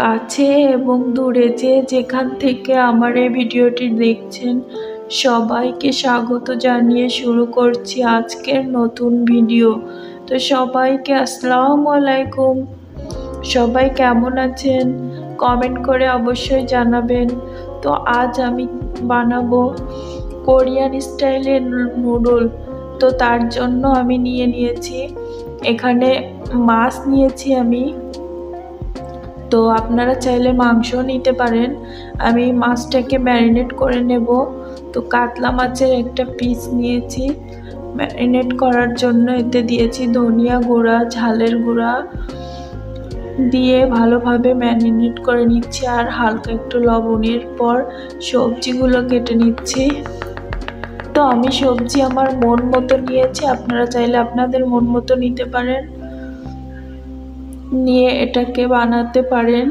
কাছে এবং দূরে যে যেখান থেকে আমার এই ভিডিওটি দেখছেন, সবাইকে স্বাগত জানিয়ে শুরু করছি আজকের নতুন ভিডিও। তো সবাইকে আসসালামু আলাইকুম। সবাই কেমন আছেন? কমেন্ট করে অবশ্যই জানাবেন। তো আজ আমি বানাবো কোরিয়ান স্টাইলের নুডল। তো তার জন্য আমি নিয়ে নিয়েছি। এখানে মাছ নিয়েছি আমি। তো আপনারা চাইলে মাংস নিতে পারেন। আমি মাছটাকে ম্যারিনেট করে নেব। তো কাতলা মাছের একটা পিস নিয়েছি। ম্যারিনেট করার জন্য এতে দিয়েছি ধনিয়া গুঁড়া, ঝালের গুঁড়া। দিয়ে ভালোভাবে ম্যারিনেট করে নিচ্ছি আর হালকা একটু লবণের পর সবজিগুলো কেটে নিচ্ছি। তো আমি সবজি আমার মন মতো নিয়েছি। আপনারা চাইলে আপনাদের মন মতো নিতে পারেন। নিয়ে এটাকে বানাতে পারেন।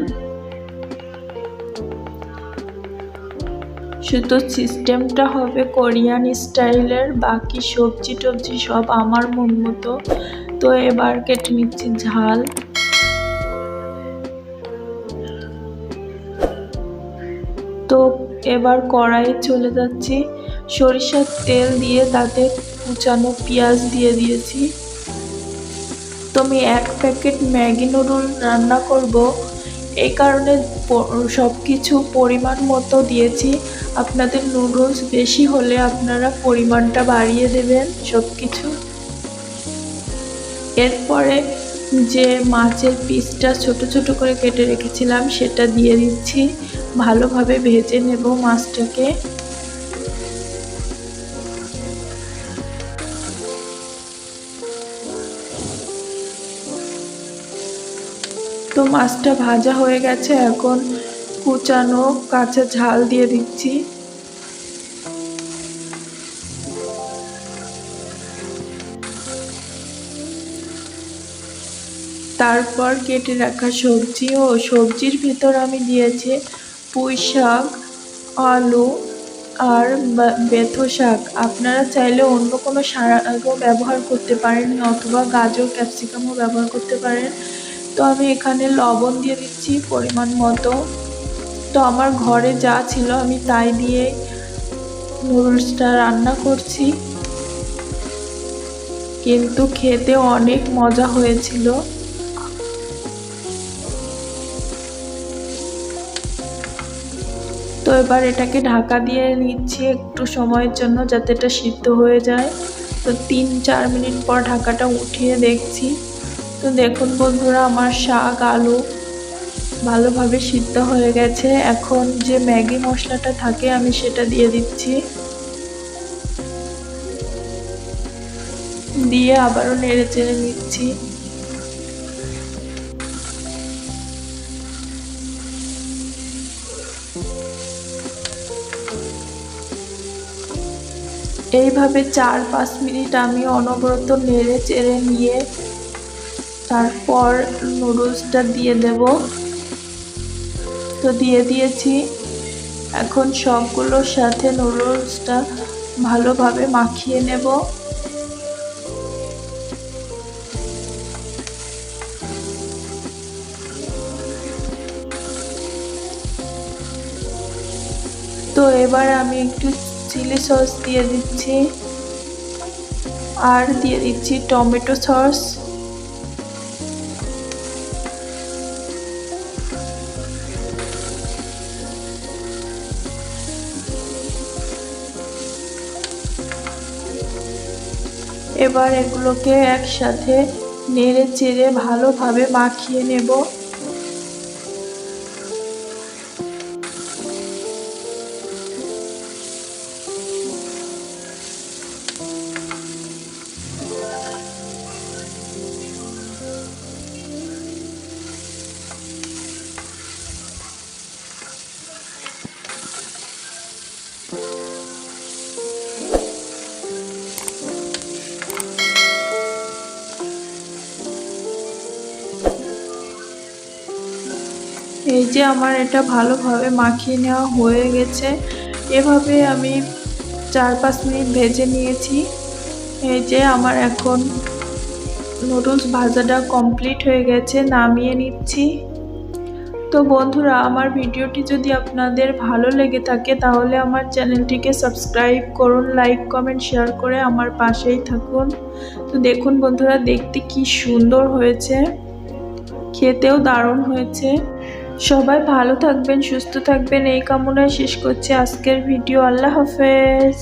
শুধু সিস্টেমটা হবে কোরিয়ান স্টাইলের, বাকি সবজি টবজি সব আমার মন মতো। তো এবার কেটে নিচ্ছি ঝাল। তো এবার কড়াইয়ে চলে যাচ্ছি। সরিষার তেল দিয়ে তাতে কুচানো পেঁয়াজ দিয়ে দিয়েছি। আমি এক প্যাকেট ম্যাগি নুডল রান্না করব। এই কারণে সব কিছু পরিমাণ মতো দিয়েছি। আপনাদের নুডলস বেশি হলে আপনারা পরিমাণটা বাড়িয়ে দেবেন সব কিছু এরপরে যে মাছের পিসটা ছোট ছোট করে কেটে রেখেছিলাম, সেটা দিয়ে দিচ্ছি। ভালোভাবে ভেজে নেব মাছটাকে। তো মাছটা ভাজা হয়ে গেছে, এখন কুচানো কাঁচা ঝাল দিয়ে দিচ্ছি। তারপর কেটে রাখা সবজি ও সবজির ভিতর আমি দিয়েছি পুঁই শাক, আলু আর বেথো শাক। আপনারা চাইলে অন্য কোনো শাকও ব্যবহার করতে পারেন, অথবা গাজর, ক্যাপসিকামও ব্যবহার করতে পারেন। তো আমি এখানে লবণ দিয়ে দিচ্ছি পরিমাণ মতো। তো আমার ঘরে যা ছিল আমি তাই দিয়ে নুডলসটা রান্না করছি। কিন্তু খেতে অনেক মজা হয়েছিল। তো এবার এটাকে ঢাকা দিয়ে নিচ্ছি একটু সময়ের জন্য যাতে এটা সিদ্ধ হয়ে যায়। তো তিন চার মিনিট পর ঢাকাটা উঠিয়ে দেখছি। তো দেখুন বন্ধুরা, আমার শাক, আলু ভালোভাবে সিদ্ধ হয়ে গেছে। এখন যে ম্যাগি মশলাটা থাকে, আমি সেটা দিয়ে দিচ্ছি। দিয়ে আবারও নেড়ে চেড়ে নিচ্ছি। এইভাবে চার পাঁচ মিনিট আমি অনবরত নেড়ে চেড়ে নিয়ে তারপর নুডলসটা দিয়ে দেব। তো দিয়ে দিয়েছি। এখন সবগুলোর সাথে নুডলসটা ভালোভাবে মাখিয়ে নেব। তো এবার আমি একটু চিলি সস দিয়ে দিচ্ছি। আর দিয়ে দিচ্ছি টমেটো সস এবার এগুলোকে একসাথে নেড়ে চেড়ে ভালোভাবে মাখিয়ে নেব। যে আমার এটা ভালোভাবে মাখিয়ে নেওয়া হয়ে গেছে। এভাবে আমি চার পাঁচ মিনিট ভেজে নিয়েছি। এই যে আমার এখন নুডলস ভাজাটা কমপ্লিট হয়ে গেছে, নামিয়ে নিচ্ছি। তো বন্ধুরা, আমার ভিডিওটি যদি আপনাদের ভালো লেগে থাকে, তাহলে আমার চ্যানেলটিকে সাবস্ক্রাইব করুন, লাইক, কমেন্ট, শেয়ার করে আমার পাশেই থাকুন। তো দেখুন বন্ধুরা, দেখতে কি সুন্দর হয়েছে। খেতেও দারুণ হয়েছে। সবাই ভালো থাকবেন সুস্থ থাকবেন। এই কামনায় শেষ করছি আজকের ভিডিও। আল্লাহ হাফেজ।